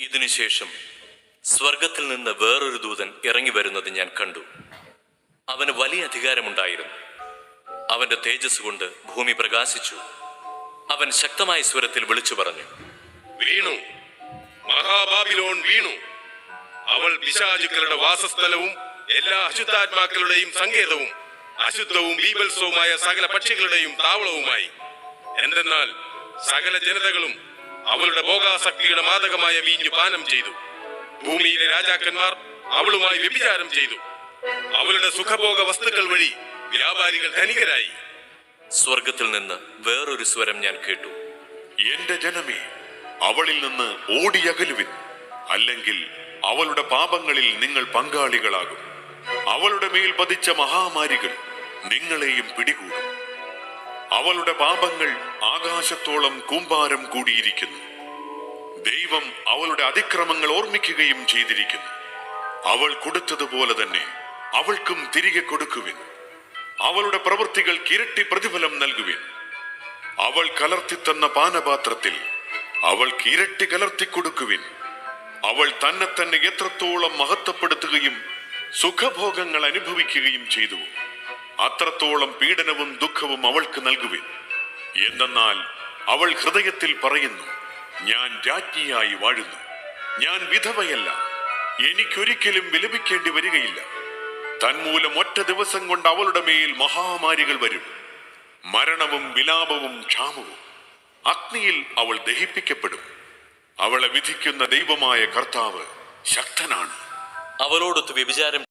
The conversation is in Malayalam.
ഇതിനുശേഷം സ്വർഗത്തിൽ നിന്ന് വേറൊരു ദൂതൻ ഇറങ്ങി വരുന്നത് ഞാൻ കണ്ടു. അവന് വലിയ അധികാരമുണ്ടായിരുന്നു. അവന്റെ തേജസ് കൊണ്ട് ഭൂമി പ്രകാശിച്ചു. അവൻ ശക്തമായ സ്വരത്തിൽ വിളിച്ചു പറഞ്ഞു വീണു. മഹാബാബിലോൺ വീണു. അവൾ പിശാചുക്കളുടെ വാസസ്ഥലവും എല്ലാ അശുദ്ധാത്മാക്കളുടെയും സങ്കേതവും അശുദ്ധവും ബീബൽസവുമായ സകല പക്ഷികളുടെയും താവളവുമായി. എന്തെന്നാൽ സകല ജനതകളും അവളുടെ ഭോഗാസക്തിയുടെ മാതകമായ വീഞ്ഞു പാനം ചെയ്തു. ഭൂമിയിലെ രാജാക്കന്മാർ അവളുമായി വ്യഭിചാരം ചെയ്തു. അവളുടെ സുഖഭോഗ വസ്തുക്കൾ വഴി വ്യാപാരികൾ ധനികരായി. സ്വർഗത്തിൽ നിന്ന് വേറൊരു സ്വരം ഞാൻ കേട്ടു. എന്റെ ജനമേ അവളിൽ നിന്ന് ഓടിയകലുവിൻ. അല്ലെങ്കിൽ അവളുടെ പാപങ്ങളിൽ നിങ്ങൾ പങ്കാളികളാകും. അവളുടെ മേൽ പതിച്ച മഹാമാരികൾ നിങ്ങളെയും പിടികൂടും. അവളുടെ പാപങ്ങൾ ആകാശത്തോളം കൂമ്പാരം കൂടിയിരിക്കുന്നു. ദൈവം അവളുടെ അതിക്രമങ്ങൾ ഓർമ്മിക്കുകയും ചെയ്തിരിക്കുന്നു. അവൾ കൊടുത്തതുപോലെ തന്നെ അവൾക്കും തിരികെ കൊടുക്കുവിൻ. അവളുടെ പ്രവൃത്തികൾക്ക് ഇരട്ടി പ്രതിഫലം നൽകുവിൻ. അവൾ കലർത്തിത്തന്ന പാനപാത്രത്തിൽ അവൾക്ക് ഇരട്ടി കലർത്തി കൊടുക്കുവിൻ. അവൾ തന്നെ തന്നെ എത്രത്തോളം മഹത്വപ്പെടുത്തുകയും സുഖഭോഗങ്ങൾ അനുഭവിക്കുകയും ചെയ്തു അത്രത്തോളം പീഡനവും ദുഃഖവും അവൾക്ക് നൽകുവിൻ. എന്തെന്നാൽ അവൾ ഹൃദയത്തിൽ പറയുന്നു ഞാൻ രാജ്ഞിയായി വാഴുന്നു. ഞാൻ വിധവയല്ല. എനിക്കൊരിക്കലും വിലപിക്കേണ്ടി വരികയില്ല. തന്മൂലം ഒറ്റ ദിവസം കൊണ്ട് അവളുടെ മേൽ മഹാമാരികൾ വരും. മരണവും വിലാപവും ക്ഷാമവും. അഗ്നിയിൽ അവൾ ദഹിപ്പിക്കപ്പെടും. അവളെ വിധിക്കുന്ന ദൈവമായ കർത്താവ് ശക്തനാണ്. അവളോടൊത്ത് വ്യഭിചാരം